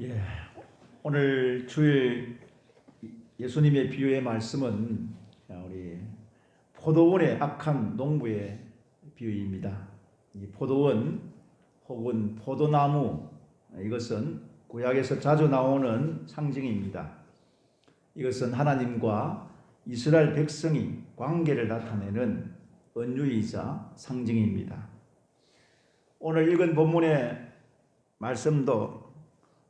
예, 오늘 주일 예수님의 비유의 말씀은 우리 포도원의 악한 농부의 비유입니다. 이 포도원 혹은 포도나무 이것은 구약에서 자주 나오는 상징입니다. 이것은 하나님과 이스라엘 백성이 관계를 나타내는 은유이자 상징입니다. 오늘 읽은 본문의 말씀도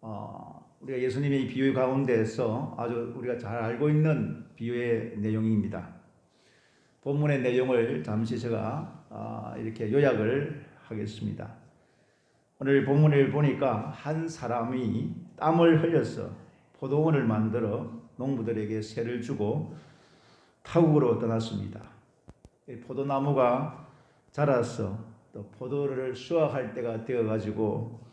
어, 우리가 예수님의 이 비유 가운데서 아주 우리가 잘 알고 있는 비유의 내용입니다. 본문의 내용을 잠시 제가 어, 이렇게 요약을 하겠습니다. 오늘 본문을 보니까 한 사람이 땀을 흘려서 포도원을 만들어 농부들에게 세를 주고 타국으로 떠났습니다. 포도나무가 자라서 또 포도를 수확할 때가 되어 가지고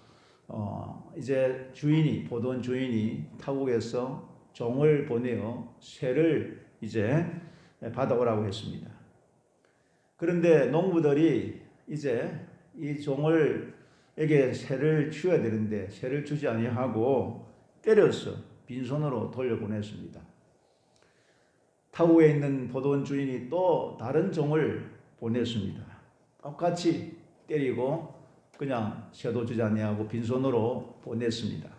어, 이제 주인이 보던 주인이 타국에서 종을 보내어 쇠를 이제 받아오라고 했습니다. 그런데 농부들이 이제 이 종을 에게 새를 주어야 되는데 새를 주지 아니하고 때려서 빈손으로 돌려보냈습니다. 타국에 있는 보돈 주인이 또 다른 종을 보냈습니다. 똑같이 때리고 그냥 쇠도 주지 아니하고 빈손으로 보냈습니다.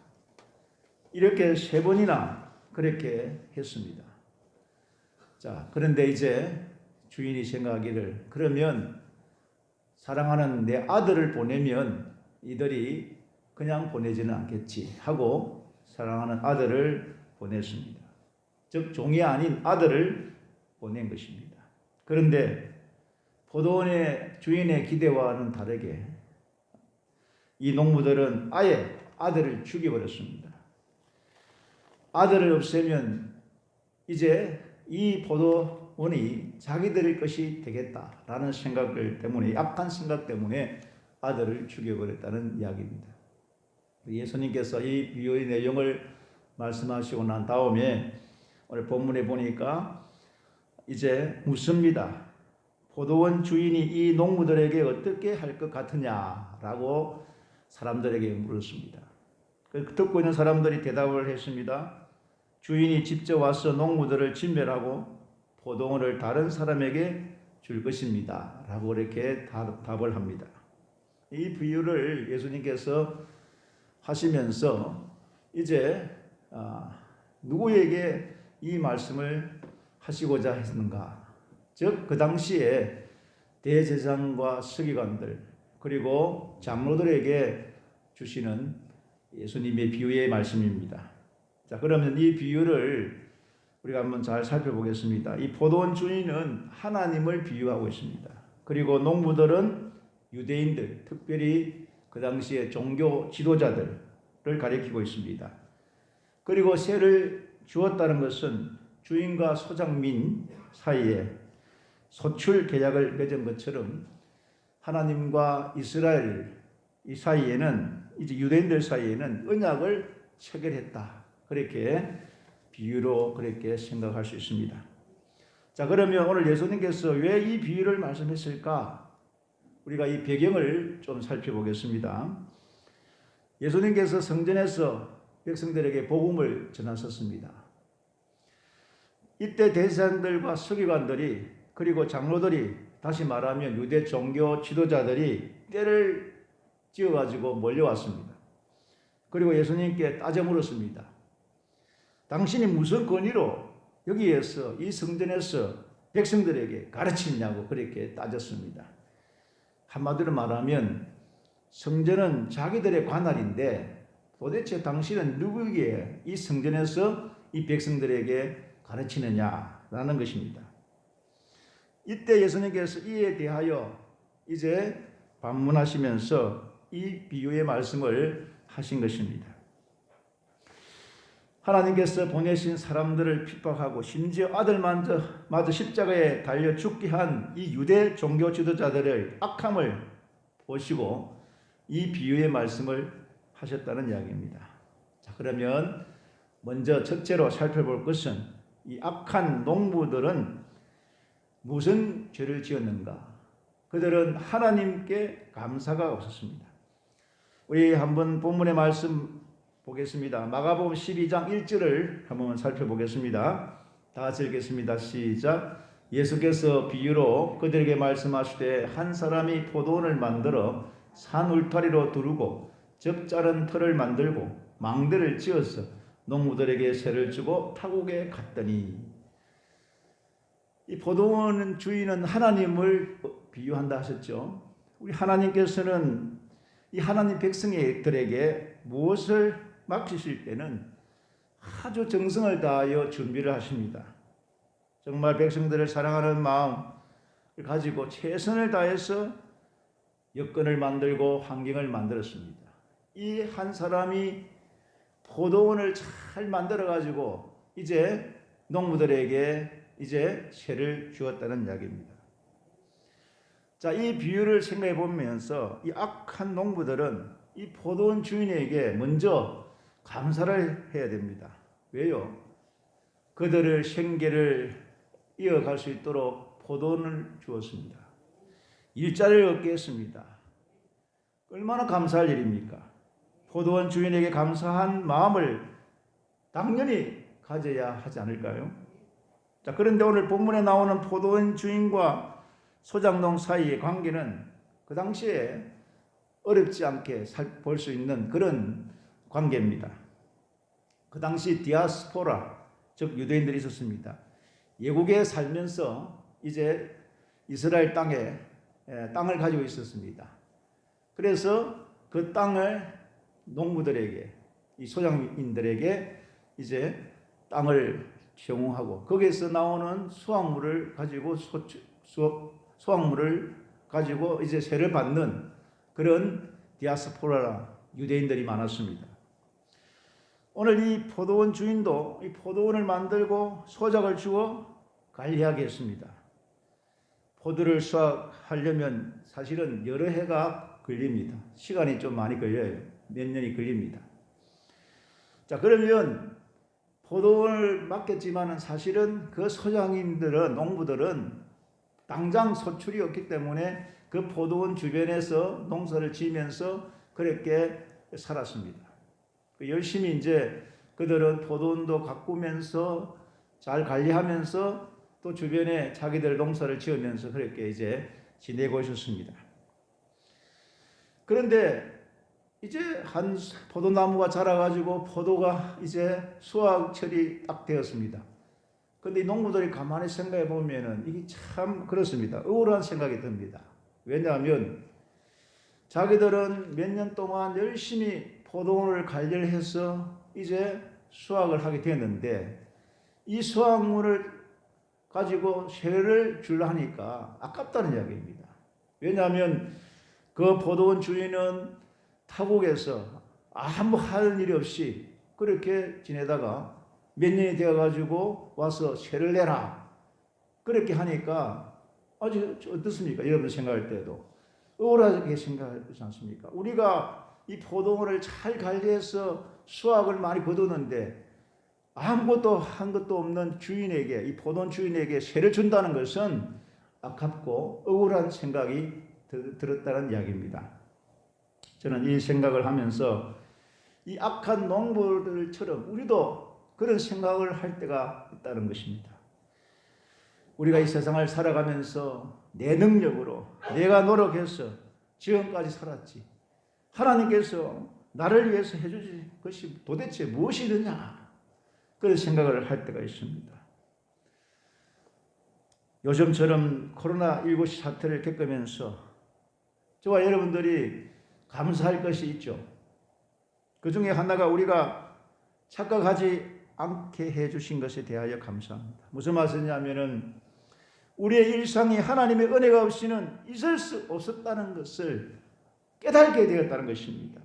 이렇게 세 번이나 그렇게 했습니다. 자, 그런데 이제 주인이 생각하기를 그러면 사랑하는 내 아들을 보내면 이들이 그냥 보내지는 않겠지 하고 사랑하는 아들을 보냈습니다. 즉 종이 아닌 아들을 보낸 것입니다. 그런데 포도원의 주인의 기대와는 다르게 이 농부들은 아예 아들을 죽여버렸습니다. 아들을 없애면 이제 이 포도원이 자기들의 것이 되겠다라는 생각을 때문에 약한 생각 때문에 아들을 죽여버렸다는 이야기입니다. 예수님께서 이 비유의 내용을 말씀하시고 난 다음에 오늘 본문에 보니까 이제 묻습니다. 포도원 주인이 이 농부들에게 어떻게 할 것 같으냐라고 사람들에게 물었습니다. 그 듣고 있는 사람들이 대답을 했습니다. 주인이 직접 와서 농부들을 진멸하고 포도원을 다른 사람에게 줄 것입니다. 라고 이렇게 답을 합니다. 이 비유를 예수님께서 하시면서 이제 아, 누구에게 이 말씀을 하시고자 했는가? 즉, 그 당시에 대제사장과 서기관들, 그리고 장로들에게 주시는 예수님의 비유의 말씀입니다. 자, 그러면 이 비유를 우리가 한번 잘 살펴보겠습니다. 이 포도원 주인은 하나님을 비유하고 있습니다. 그리고 농부들은 유대인들, 특별히 그 당시에 종교 지도자들을 가리키고 있습니다. 그리고 세를 주었다는 것은 주인과 소장민 사이에 소출 계약을 맺은 것처럼 하나님과 이스라엘 이 사이에는 이제 유대인들 사이에는 언약을 체결했다. 그렇게 비유로 그렇게 생각할 수 있습니다. 자, 그러면 오늘 예수님께서 왜 이 비유를 말씀했을까? 우리가 이 배경을 좀 살펴보겠습니다. 예수님께서 성전에서 백성들에게 복음을 전하셨습니다. 이때 대사들과 서기관들이 그리고 장로들이 다시 말하면 유대 종교 지도자들이 때를 지어가지고 몰려왔습니다. 그리고 예수님께 따져 물었습니다. 당신이 무슨 권위로 여기에서 이 성전에서 백성들에게 가르치냐고 그렇게 따졌습니다. 한마디로 말하면 성전은 자기들의 관할인데 도대체 당신은 누구에게 이 성전에서 이 백성들에게 가르치느냐라는 것입니다. 이때 예수님께서 이에 대하여 이제 반문하시면서 이 비유의 말씀을 하신 것입니다. 하나님께서 보내신 사람들을 핍박하고 심지어 아들마저 마저 십자가에 달려 죽게 한 이 유대 종교 지도자들의 악함을 보시고 이 비유의 말씀을 하셨다는 이야기입니다. 자, 그러면 먼저 첫째로 살펴볼 것은 이 악한 농부들은 무슨 죄를 지었는가? 그들은 하나님께 감사가 없었습니다. 우리 한번 본문의 말씀 보겠습니다. 마가복음 12장 1절을 한번 살펴보겠습니다. 다 같이 읽겠습니다. 시작. 예수께서 비유로 그들에게 말씀하시되 한 사람이 포도원을 만들어 산 울타리로 두르고 적자른 틀을 만들고 망대를 지어서 농부들에게 세를 주고 타국에 갔더니 이 포도원 주인은 하나님을 비유한다 하셨죠. 우리 하나님께서는 이 하나님 백성들에게 무엇을 맡기실 때는 아주 정성을 다하여 준비를 하십니다. 정말 백성들을 사랑하는 마음을 가지고 최선을 다해서 여건을 만들고 환경을 만들었습니다. 이 한 사람이 포도원을 잘 만들어 가지고 이제 농부들에게 이제 세를 주었다는 이야기입니다. 자, 이 비유를 생각해 보면서 이 악한 농부들은 이 포도원 주인에게 먼저 감사를 해야 됩니다. 왜요? 그들을 생계를 이어갈 수 있도록 포도원을 주었습니다. 일자리를 얻게 했습니다. 얼마나 감사할 일입니까? 포도원 주인에게 감사한 마음을 당연히 가져야 하지 않을까요? 자, 그런데 오늘 본문에 나오는 포도원 주인과 소장농 사이의 관계는 그 당시에 어렵지 않게 볼 수 있는 그런 관계입니다. 그 당시 디아스포라, 즉 유대인들이 있었습니다. 예국에 살면서 이제 이스라엘 땅에 땅을 가지고 있었습니다. 그래서 그 땅을 농부들에게 이 소장인들에게 이제 땅을 제공하고 거기에서 나오는 수확물을 가지고 수확물을 가지고 이제 세를 받는 그런 디아스포라 유대인들이 많았습니다. 오늘 이 포도원 주인도 이 포도원을 만들고 소작을 주어 관리하게 했습니다. 포도를 수확하려면 사실은 여러 해가 걸립니다. 시간이 좀 많이 걸려요. 몇 년이 걸립니다. 자, 그러면 포도원을 맡겼지만은 사실은 그 소장인들은, 농부들은 당장 소출이 없기 때문에 그 포도원 주변에서 농사를 지면서 그렇게 살았습니다. 그 열심히 이제 그들은 포도원도 가꾸면서 잘 관리하면서 또 주변에 자기들 농사를 지으면서 그렇게 이제 지내고 있었습니다. 그런데 이제 한 포도나무가 자라가지고 포도가 이제 수확철이 딱 되었습니다. 근데 이 농부들이 가만히 생각해 보면은 이게 참 그렇습니다. 우울한 생각이 듭니다. 왜냐하면 자기들은 몇 년 동안 열심히 포도원을 관리를 해서 이제 수확을 하게 되었는데 이 수확물을 가지고 세를 줄라 하니까 아깝다는 이야기입니다. 왜냐하면 그 포도원 주인은 타국에서 아무 하는 일이 없이 그렇게 지내다가 몇 년이 되어 가지고 와서 세를 내라. 그렇게 하니까 아주 어떻습니까? 여러분 생각할 때도 우울하게 생각하지 않습니까? 우리가 이 포도원을 잘 관리해서 수확을 많이 거두는데 아무것도 한 것도 없는 주인에게 이 포도원 주인에게 세를 준다는 것은 아깝고 억울한 생각이 들었다는 이야기입니다. 저는 이 생각을 하면서 이 악한 농부들처럼 우리도 그런 생각을 할 때가 있다는 것입니다. 우리가 이 세상을 살아가면서 내 능력으로 내가 노력해서 지금까지 살았지. 하나님께서 나를 위해서 해주신 것이 도대체 무엇이느냐 그런 생각을 할 때가 있습니다. 요즘처럼 코로나19 사태를 겪으면서 저와 여러분들이 감사할 것이 있죠. 그 중에 하나가 우리가 착각하지 않게 해주신 것에 대하여 감사합니다. 무슨 말씀이냐면은 우리의 일상이 하나님의 은혜가 없이는 있을 수 없었다는 것을 깨닫게 되었다는 것입니다.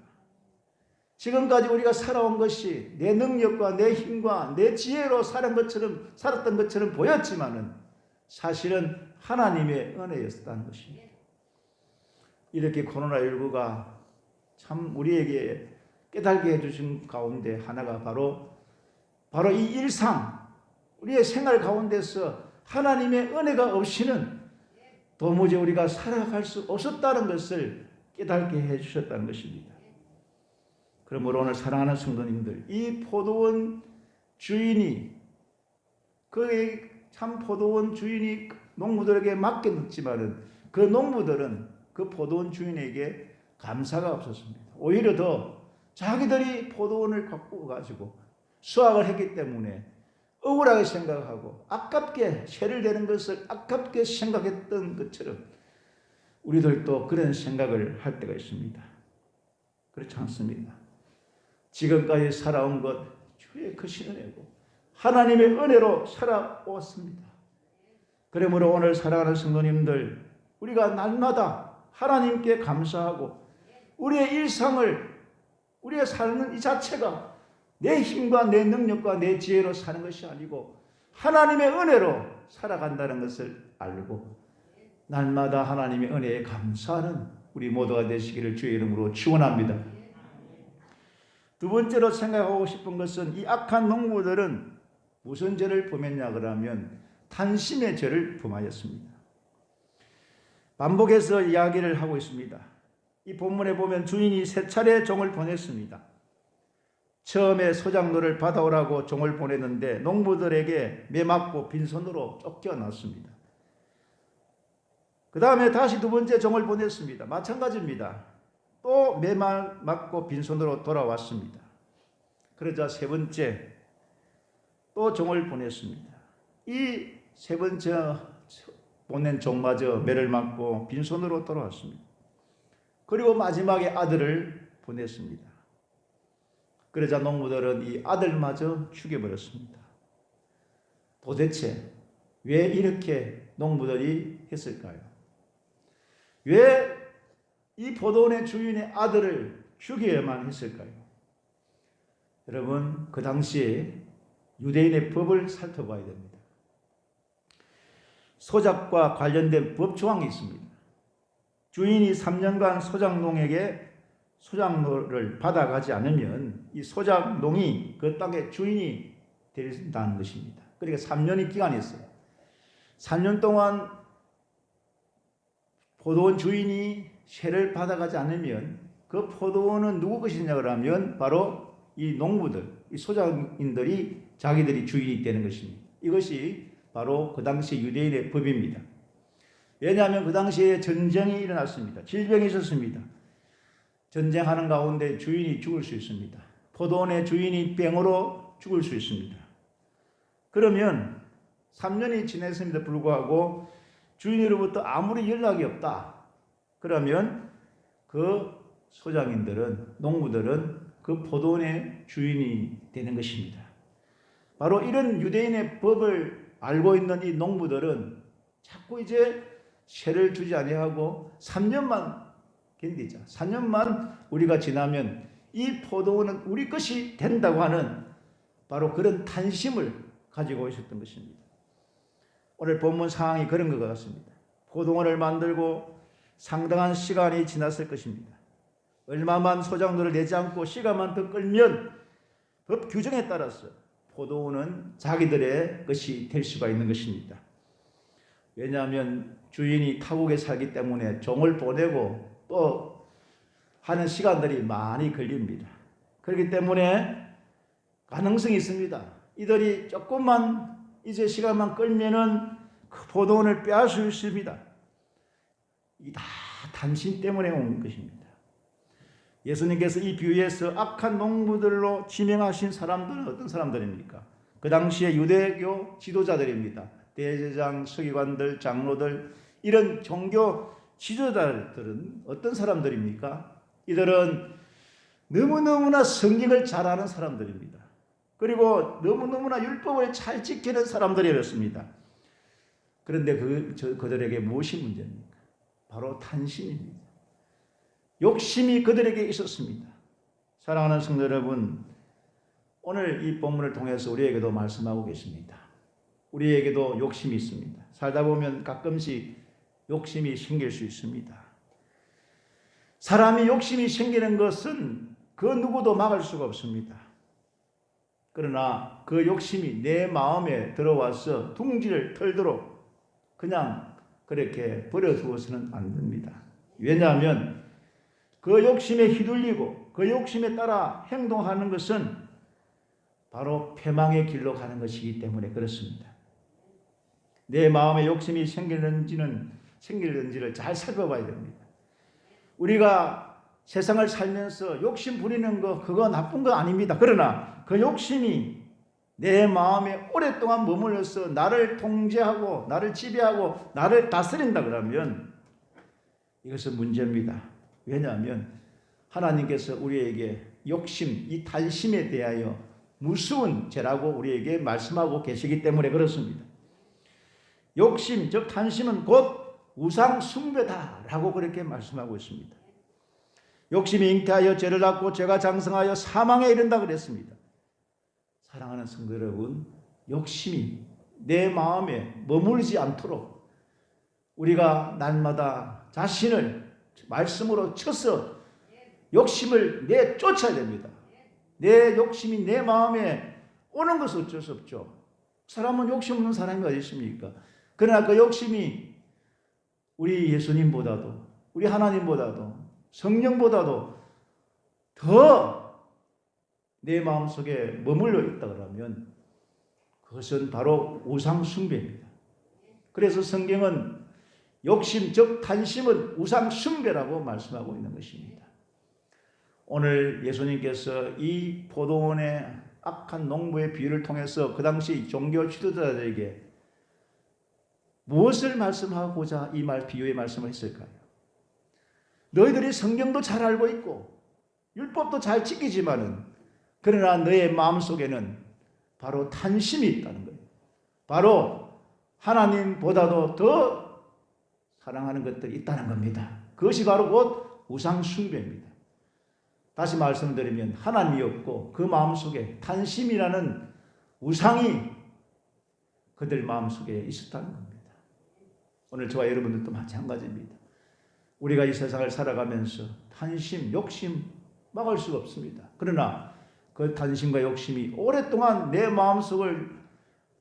지금까지 우리가 살아온 것이 내 능력과 내 힘과 내 지혜로 사는 것처럼 살았던 것처럼 보였지만은 사실은 하나님의 은혜였다는 것입니다. 이렇게 코로나19가 참 우리에게 깨달게 해주신 가운데 하나가 바로 바로 이 일상 우리의 생활 가운데서 하나님의 은혜가 없이는 도무지 우리가 살아갈 수 없었다는 것을 깨닫게 해주셨다는 것입니다. 그러므로 오늘 사랑하는 성도님들, 이 포도원 주인이 그참 포도원 주인이 농부들에게 맡겼지만은 그 농부들은 그 포도원 주인에게 감사가 없었습니다. 오히려 더 자기들이 포도원을 갖고 가지고 수확을 했기 때문에 억울하게 생각하고 아깝게 세를 대는 것을 아깝게 생각했던 것처럼 우리들도 그런 생각을 할 때가 있습니다. 그렇지 않습니다. 지금까지 살아온 것 주의 크신 은혜고 하나님의 은혜로 살아왔습니다. 그러므로 오늘 사랑하는 성도님들 우리가 날마다 하나님께 감사하고 우리의 일상을 우리의 사는 이 자체가 내 힘과 내 능력과 내 지혜로 사는 것이 아니고 하나님의 은혜로 살아간다는 것을 알고 날마다 하나님의 은혜에 감사하는 우리 모두가 되시기를 주의 이름으로 축원합니다. 두 번째로 생각하고 싶은 것은 이 악한 농부들은 무슨 죄를 범했냐 그러면 탄심의 죄를 범하였습니다. 반복해서 이야기를 하고 있습니다. 이 본문에 보면 주인이 세 차례 종을 보냈습니다. 처음에 소장노를 받아오라고 종을 보냈는데 농부들에게 매맞고 빈손으로 쫓겨났습니다. 그 다음에 다시 두 번째 종을 보냈습니다. 마찬가지입니다. 또 매맞고 빈손으로 돌아왔습니다. 그러자 세 번째 또 종을 보냈습니다. 이 세 번째 보낸 종마저 매를 맞고 빈손으로 돌아왔습니다. 그리고 마지막에 아들을 보냈습니다. 그러자 농부들은 이 아들마저 죽여버렸습니다. 도대체 왜 이렇게 농부들이 했을까요? 왜 이 포도원의 주인의 아들을 죽여야만 했을까요? 여러분, 그 당시에 유대인의 법을 살펴봐야 됩니다. 소작과 관련된 법 조항이 있습니다. 주인이 3년간 소작농에게 소작농을 받아가지 않으면 이 소작농이 그 땅의 주인이 된다는 것입니다. 그러니까 3년의 기간이 있어요. 3년 동안 포도원 주인이 세를 받아가지 않으면 그 포도원은 누구 것이냐 그러면 바로 이 농부들, 이 소작인들이 자기들이 주인이 되는 것입니다. 이것이 바로 그 당시 유대인의 법입니다. 왜냐하면 그 당시에 전쟁이 일어났습니다. 질병이 있었습니다. 전쟁하는 가운데 주인이 죽을 수 있습니다. 포도원의 주인이 병으로 죽을 수 있습니다. 그러면 3년이 지냈음에도 불구하고 주인으로부터 아무리 연락이 없다. 그러면 그 소장인들은, 농부들은 그 포도원의 주인이 되는 것입니다. 바로 이런 유대인의 법을 알고 있는 이 농부들은 자꾸 이제 세를 주지 아니하고 3년만 견디자. 4년만 우리가 지나면 이 포도원은 우리 것이 된다고 하는 바로 그런 탄심을 가지고 있었던 것입니다. 오늘 본문 상황이 그런 것 같습니다. 포도원을 만들고 상당한 시간이 지났을 것입니다. 얼마만 소장료를 내지 않고 시간만 더 끌면 법 규정에 따라서 포도원은 자기들의 것이 될 수가 있는 것입니다. 왜냐하면 주인이 타국에 살기 때문에 종을 보내고 또 하는 시간들이 많이 걸립니다. 그렇기 때문에 가능성이 있습니다. 이들이 조금만 이제 시간만 끌면은 그 포도원을 빼앗을 수 있습니다. 이 다 당신 때문에 온 것입니다. 예수님께서 이 비유에서 악한 농부들로 지명하신 사람들은 어떤 사람들입니까? 그 당시에 유대교 지도자들입니다. 대제장, 서기관들, 장로들 이런 종교 지도자들은 어떤 사람들입니까? 이들은 너무너무나 성경을 잘 아는 사람들입니다. 그리고 너무너무나 율법을 잘 지키는 사람들이었습니다. 그런데 그, 저, 그들에게 무엇이 문제입니까? 바로 탄심입니다. 욕심이 그들에게 있었습니다. 사랑하는 성도 여러분, 오늘 이 본문을 통해서 우리에게도 말씀하고 계십니다. 우리에게도 욕심이 있습니다. 살다 보면 가끔씩 욕심이 생길 수 있습니다. 사람이 욕심이 생기는 것은 그 누구도 막을 수가 없습니다. 그러나 그 욕심이 내 마음에 들어와서 둥지를 털도록 그냥 그렇게 버려두어서는 안 됩니다. 왜냐하면 그 욕심에 휘둘리고 그 욕심에 따라 행동하는 것은 바로 패망의 길로 가는 것이기 때문에 그렇습니다. 내 마음에 욕심이 생기는지는 생기는지를 잘 살펴봐야 됩니다. 우리가 세상을 살면서 욕심 부리는 거 그거 나쁜 거 아닙니다. 그러나 그 욕심이 내 마음에 오랫동안 머물러서 나를 통제하고 나를 지배하고 나를 다스린다 그러면 이것은 문제입니다. 왜냐하면 하나님께서 우리에게 욕심, 이 탈심에 대하여 무서운 죄라고 우리에게 말씀하고 계시기 때문에 그렇습니다. 욕심, 즉 탄심은 곧 우상 숭배다라고 그렇게 말씀하고 있습니다. 욕심이 잉태하여 죄를 낳고 죄가 장성하여 사망에 이른다 그랬습니다. 사랑하는 성도 여러분, 욕심이 내 마음에 머물지 않도록 우리가 날마다 자신을 말씀으로 쳐서 욕심을 내쫓아야 됩니다. 내 욕심이 내 마음에 오는 것은 어쩔 수 없죠. 사람은 욕심 없는 사람이 어디 있습니까? 그러나 그 욕심이 우리 예수님보다도 우리 하나님보다도 성령보다도 더 내 마음속에 머물러 있다 그러면 그것은 바로 우상 숭배입니다. 그래서 성경은 욕심 즉 탄심은 우상 숭배라고 말씀하고 있는 것입니다. 오늘 예수님께서 이 포도원의 악한 농부의 비유를 통해서 그 당시 종교 지도자들에게 무엇을 말씀하고자 이 말 비유의 말씀을 했을까요? 너희들이 성경도 잘 알고 있고 율법도 잘 지키지만은 그러나 너의 마음 속에는 바로 탄심이 있다는 거예요. 바로 하나님보다도 더 사랑하는 것들이 있다는 겁니다. 그것이 바로 곧 우상 숭배입니다. 다시 말씀드리면 하나님이 없고 그 마음 속에 탄심이라는 우상이 그들 마음 속에 있었다는 겁니다. 오늘 저와 여러분들도 마찬가지입니다. 우리가 이 세상을 살아가면서 탄심, 욕심 막을 수가 없습니다. 그러나 그 탄심과 욕심이 오랫동안 내 마음속을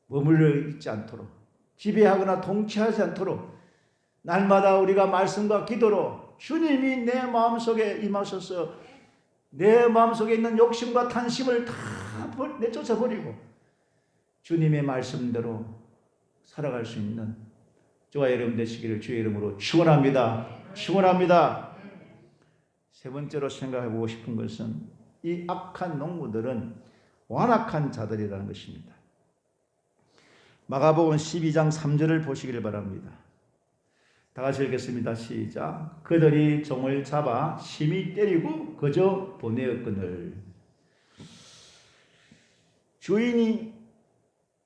머물러 있지 않도록 지배하거나 통치하지 않도록 날마다 우리가 말씀과 기도로 주님이 내 마음속에 임하셔서 내 마음속에 있는 욕심과 탄심을 다 내쫓아 버리고 주님의 말씀대로 살아갈 수 있는 저와 여러분 되시기를 주의 이름으로 축원합니다. 축원합니다. 세 번째로 생각해 보고 싶은 것은 이 악한 농부들은 완악한 자들이라는 것입니다. 마가복음 12장 3절을 보시기를 바랍니다. 다 같이 읽겠습니다. 시작. 그들이 종을 잡아 심히 때리고 그저 보내었거늘. 주인이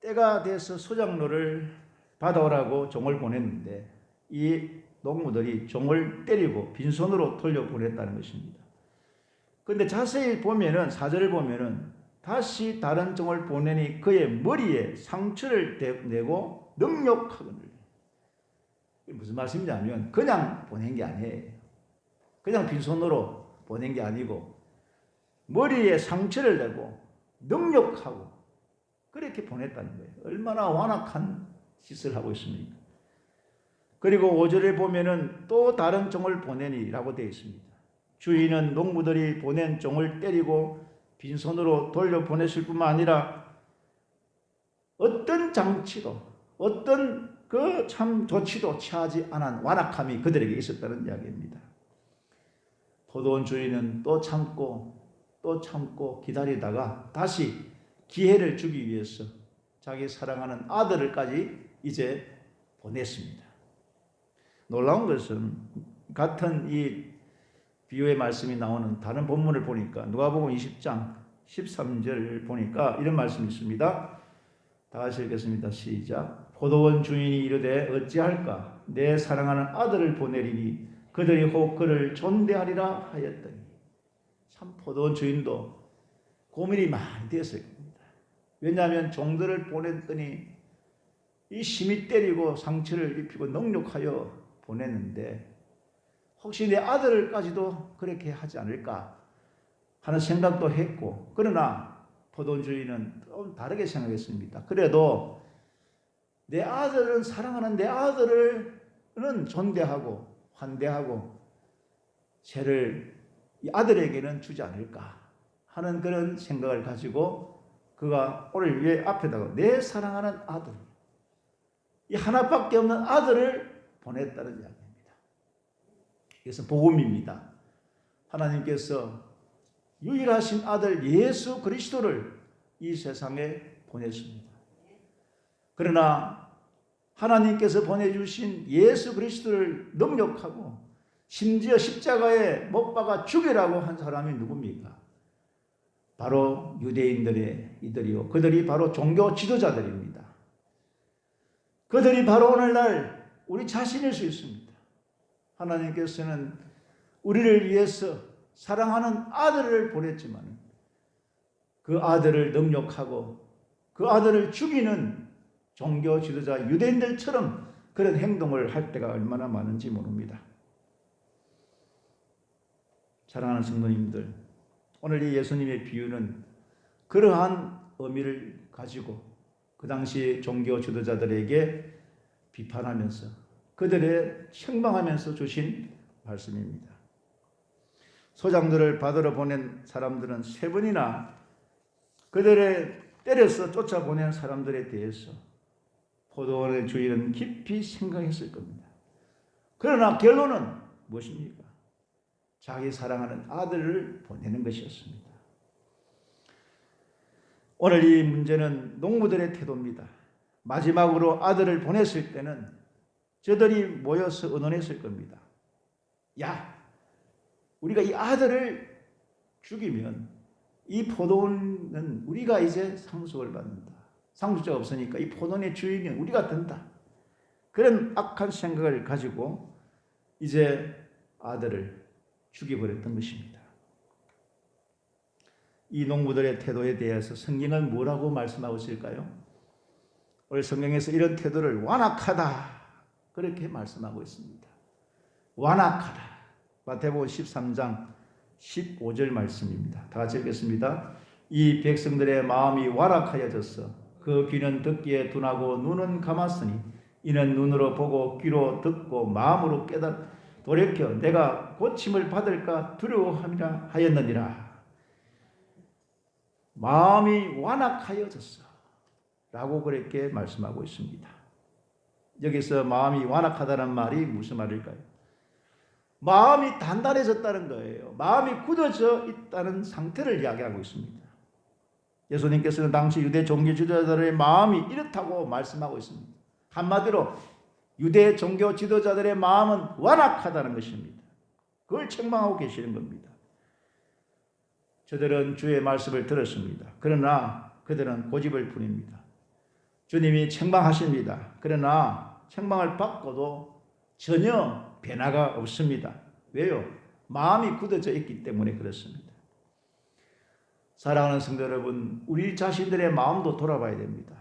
때가 돼서 소장로를 받아오라고 종을 보냈는데 이 농무들이 종을 때리고 빈손으로 돌려 보냈다는 것입니다. 근데 자세히 보면은 사절을 보면은 다시 다른 종을 보내니 그의 머리에 상처를 내고 능욕하거늘. 무슨 말씀이냐면 그냥 보낸 게 아니에요. 그냥 빈손으로 보낸 게 아니고 머리에 상처를 내고 능력하고 그렇게 보냈다는 거예요. 얼마나 완악한 짓을 하고 있습니까? 그리고 5절에 보면은 또 다른 종을 보내니라고 되어 있습니다. 주인은 농부들이 보낸 종을 때리고 빈손으로 돌려 보냈을 뿐만 아니라 어떤 장치도 어떤 그 참 조치도 취하지 않은 완악함이 그들에게 있었다는 이야기입니다. 포도원 주인은 또 참고 또 참고 기다리다가 다시 기회를 주기 위해서 자기 사랑하는 아들을까지 이제 보냈습니다. 놀라운 것은 같은 이 비유의 말씀이 나오는 다른 본문을 보니까 누가복음 20장 13절 보니까 이런 말씀이 있습니다. 다 같이 읽겠습니다. 시작. 포도원 주인이 이르되 어찌할까 내 사랑하는 아들을 보내리니 그들이 혹 그를 존대하리라 하였더니 참 포도원 주인도 고민이 많이 되었을 겁니다. 왜냐하면 종들을 보냈더니 이 심히 때리고 상처를 입히고 능욕하여 보냈는데 혹시 내 아들까지도 그렇게 하지 않을까 하는 생각도 했고 그러나 포도원 주인은 좀 다르게 생각했습니다. 그래도 내 아들은 사랑하는 내 아들은 존대하고 환대하고 죄를 이 아들에게는 주지 않을까 하는 그런 생각을 가지고 그가 오늘 왜 앞에다가 내 사랑하는 아들 이 하나밖에 없는 아들을 보냈다는 이야기입니다. 그래서 복음입니다. 하나님께서 유일하신 아들 예수 그리스도를 이 세상에 보냈습니다. 그러나 하나님께서 보내주신 예수 그리스도를 능력하고 심지어 십자가에 못 박아 죽이라고 한 사람이 누굽니까? 바로 유대인들의 이들이요. 그들이 바로 종교 지도자들입니다. 그들이 바로 오늘날 우리 자신일 수 있습니다. 하나님께서는 우리를 위해서 사랑하는 아들을 보냈지만 그 아들을 능력하고 그 아들을 죽이는 종교 지도자 유대인들처럼 그런 행동을 할 때가 얼마나 많은지 모릅니다. 사랑하는 성도님들, 오늘 이 예수님의 비유는 그러한 의미를 가지고 그 당시 종교 지도자들에게 비판하면서 그들의 책망하면서 주신 말씀입니다. 소장들을 받으러 보낸 사람들은 세 번이나 그들의 때려서 쫓아보낸 사람들에 대해서 포도원의 주인은 깊이 생각했을 겁니다. 그러나 결론은 무엇입니까? 자기 사랑하는 아들을 보내는 것이었습니다. 오늘 이 문제는 농부들의 태도입니다. 마지막으로 아들을 보냈을 때는 저들이 모여서 의논했을 겁니다. 야, 우리가 이 아들을 죽이면 이 포도원은 우리가 이제 상속을 받는다. 상속자가 없으니까 이 포도원의 주인은 우리가 된다. 그런 악한 생각을 가지고 이제 아들을 죽여버렸던 것입니다. 이 농부들의 태도에 대해서 성경은 뭐라고 말씀하고 있을까요? 오늘 성경에서 이런 태도를 완악하다 그렇게 말씀하고 있습니다. 완악하다. 마태복음 13장 15절 말씀입니다. 다 같이 읽겠습니다. 이 백성들의 마음이 완악하여졌어. 그 귀는 듣기에 둔하고 눈은 감았으니 이는 눈으로 보고 귀로 듣고 마음으로 깨달 돌이켜 내가 고침을 받을까 두려워함이라 하였느니라. 마음이 완악하여졌어. 라고 그렇게 말씀하고 있습니다. 여기서 마음이 완악하다는 말이 무슨 말일까요? 마음이 단단해졌다는 거예요. 마음이 굳어져 있다는 상태를 이야기하고 있습니다. 예수님께서는 당시 유대 종교 지도자들의 마음이 이렇다고 말씀하고 있습니다. 한마디로 유대 종교 지도자들의 마음은 완악하다는 것입니다. 그걸 책망하고 계시는 겁니다. 저들은 주의 말씀을 들었습니다. 그러나 그들은 고집을 부립니다. 주님이 책망하십니다. 그러나 책망을 받고도 전혀 변화가 없습니다. 왜요? 마음이 굳어져 있기 때문에 그렇습니다. 사랑하는 성도 여러분, 우리 자신들의 마음도 돌아봐야 됩니다.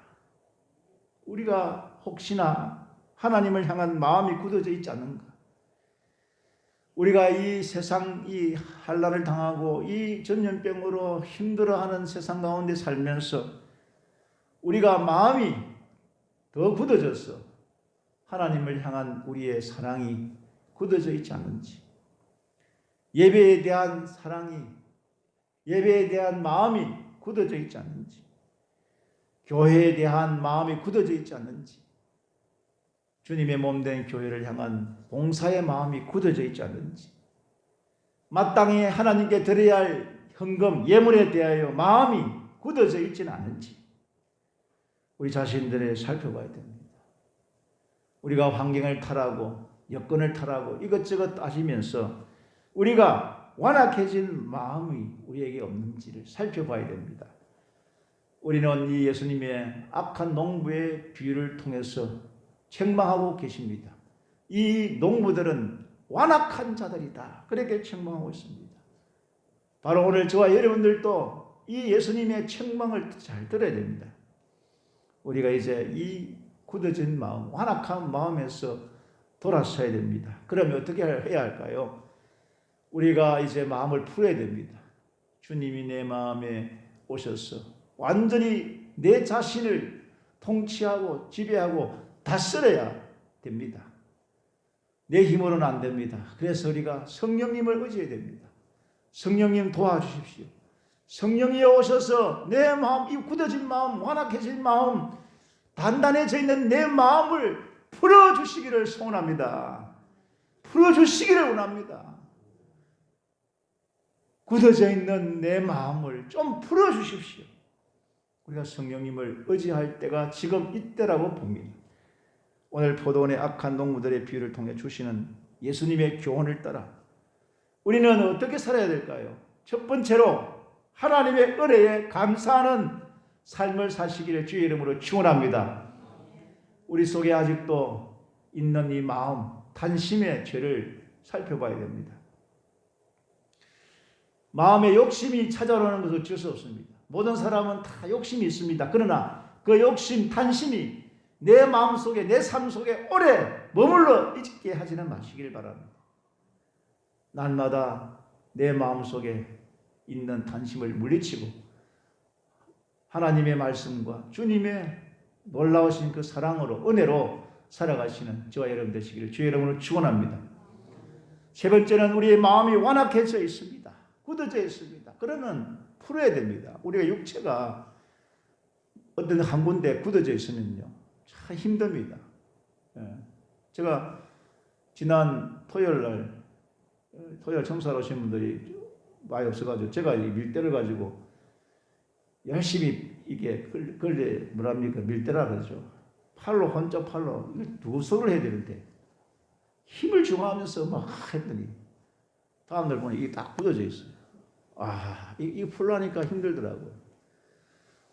우리가 혹시나 하나님을 향한 마음이 굳어져 있지 않는가? 우리가 이 세상 이 한란을 당하고 이 전염병으로 힘들어하는 세상 가운데 살면서 우리가 마음이 더 굳어져서 하나님을 향한 우리의 사랑이 굳어져 있지 않는지 예배에 대한 사랑이 예배에 대한 마음이 굳어져 있지 않는지 교회에 대한 마음이 굳어져 있지 않는지 주님의 몸된 교회를 향한 봉사의 마음이 굳어져 있지 않는지 마땅히 하나님께 드려야 할 헌금 예물에 대하여 마음이 굳어져 있지는 않은지 우리 자신들을 살펴봐야 됩니다. 우리가 환경을 탈하고 여건을 탈하고 이것저것 따지면서 우리가 완악해진 마음이 우리에게 없는지를 살펴봐야 됩니다. 우리는 이 예수님의 악한 농부의 비유를 통해서 책망하고 계십니다. 이 농부들은 완악한 자들이다. 그렇게 책망하고 있습니다. 바로 오늘 저와 여러분들도 이 예수님의 책망을 잘 들어야 됩니다. 우리가 이제 이 굳어진 마음, 완악한 마음에서 돌아서야 됩니다. 그러면 어떻게 해야 할까요? 우리가 이제 마음을 풀어야 됩니다. 주님이 내 마음에 오셔서 완전히 내 자신을 통치하고 지배하고 다스려야 됩니다. 내 힘으로는 안 됩니다. 그래서 우리가 성령님을 의지해야 됩니다. 성령님 도와주십시오. 성령이 오셔서 내 마음, 이 굳어진 마음, 완악해진 마음, 단단해져 있는 내 마음을 풀어주시기를 소원합니다. 풀어주시기를 원합니다. 굳어져 있는 내 마음을 좀 풀어주십시오. 우리가 성령님을 의지할 때가 지금 이때라고 봅니다. 오늘 포도원의 악한 농부들의 비유를 통해 주시는 예수님의 교훈을 따라 우리는 어떻게 살아야 될까요? 첫 번째로 하나님의 은혜에 감사하는 삶을 사시기를 주의 이름으로 축원합니다. 우리 속에 아직도 있는 이 마음, 탄심의 죄를 살펴봐야 됩니다. 마음의 욕심이 찾아오는 것은 어쩔 수 없습니다. 모든 사람은 다 욕심이 있습니다. 그러나 그 욕심, 탄심이 내 마음 속에, 내 삶 속에 오래 머물러 있게 하지는 마시길 바랍니다. 날마다 내 마음 속에 있는 탄심을 물리치고 하나님의 말씀과 주님의 놀라우신 그 사랑으로 은혜로 살아가시는 저와 여러분 되시기를 주의 이름으로 축원합니다. 세 번째는 우리의 마음이 완악해져 있습니다. 굳어져 있습니다. 그러면 풀어야 됩니다. 우리가 육체가 어떤 한 군데 굳어져 있으면요. 참 힘듭니다. 예. 제가 지난 토요일 날 어, 토요일 청소하러 오신 분들이 많이 없어가지고 제가 이 밀대를 가지고 열심히 이게 걸레 뭐랍니까 밀대라 그러죠. 팔로 혼자 팔로 두 손을 해야 되는데 힘을 중하면서 막 했더니 다음날 보니 이게 딱 굳어져 있어요. 아, 이, 이 풀라니까 힘들더라고요.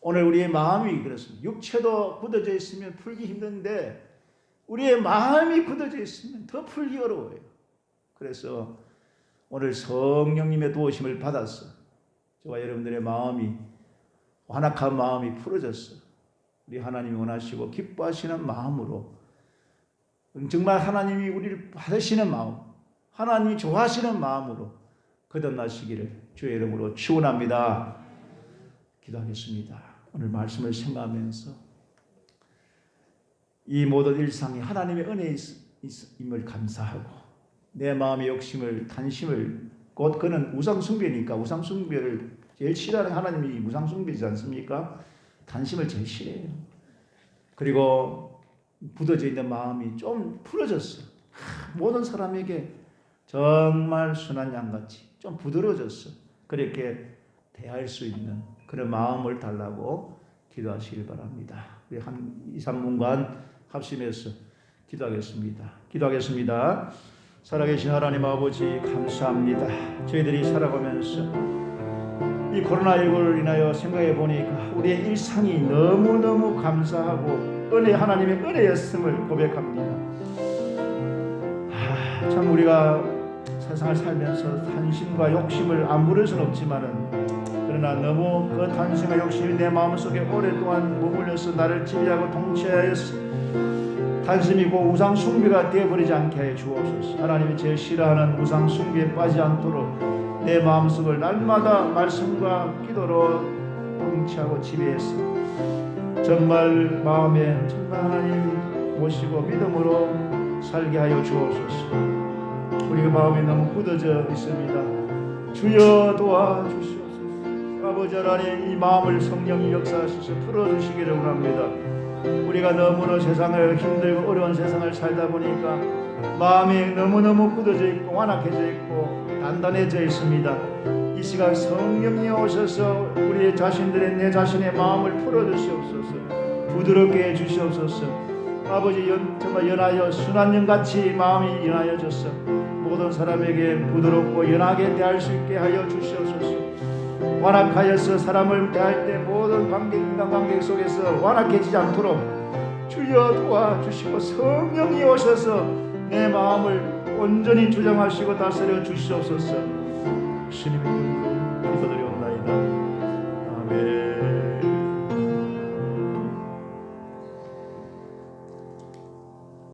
오늘 우리의 마음이 그렇습니다. 육체도 굳어져 있으면 풀기 힘든데 우리의 마음이 굳어져 있으면 더 풀기 어려워요. 그래서 오늘 성령님의 도우심을 받았어. 저와 여러분들의 마음이 완악한 마음이 풀어졌어. 우리 하나님이 원하시고 기뻐하시는 마음으로 정말 하나님이 우리를 받으시는 마음, 하나님이 좋아하시는 마음으로 거듭나시기를 주의 이름으로 축원합니다. 기도하겠습니다. 오늘 말씀을 생각하면서 이 모든 일상이 하나님의 은혜임을 감사하고 내 마음의 욕심을 탄심을 곧 그는 우상 숭배니까 우상 숭배를 제일 싫어하는 하나님이 우상 숭배지 않습니까? 탄심을 제일 싫어해요. 그리고 굳어져 있는 마음이 좀 풀어졌어. 모든 사람에게 정말 순한 양같이 좀 부드러워졌어. 그렇게 대할 수 있는 그런 마음을 달라고 기도하시길 바랍니다. 우리 한 2, 3분간 합심해서 기도하겠습니다. 기도하겠습니다. 살아계신 하나님 아버지 감사합니다. 저희들이 살아가면서 이 코로나19를 인하여 생각해 보니까 우리의 일상이 너무너무 감사하고 은혜 하나님의 은혜였음을 고백합니다. 아, 참 우리가 세상을 살면서 탄심과 욕심을 안 부를 수는 없지만은 그러나 너무 그 탄심과 욕심이 내 마음속에 오랫동안 머물러서 나를 지배하고 통치하였어 단심이고 우상 숭배가 되어버리지 않게 해 주옵소서. 하나님이 제일 싫어하는 우상 숭배에 빠지지 않도록 내 마음속을 날마다 말씀과 기도로 통치하고 지배해서 정말 마음에 정말 하나님 모시고 믿음으로 살게 하여 주옵소서. 우리의 마음이 너무 굳어져 있습니다. 주여 도와주시옵소서. 아버지 하나님 이 마음을 성령이 역사하셔서 풀어주시기를 원합니다. 우리가 너무나 세상을 힘들고 어려운 세상을 살다 보니까 마음이 너무너무 굳어져 있고 완악해져 있고 단단해져 있습니다. 이 시간 성령이 오셔서 우리 자신들의 내 자신의 마음을 풀어주시옵소서 부드럽게 해주시옵소서 아버지 연, 정말 연하여 순한 연같이 마음이 연하여졌어 모든 사람에게 부드럽고 연하게 대할 수 있게 하여 주시옵소서 완악하여서 사람을 대할 때 모든 관계 인간 관계 속에서 완악해지지 않도록 주여 도와주시고 성령이 오셔서 내 마음을 온전히 주장하시고 다스려 주시옵소서. 이름으로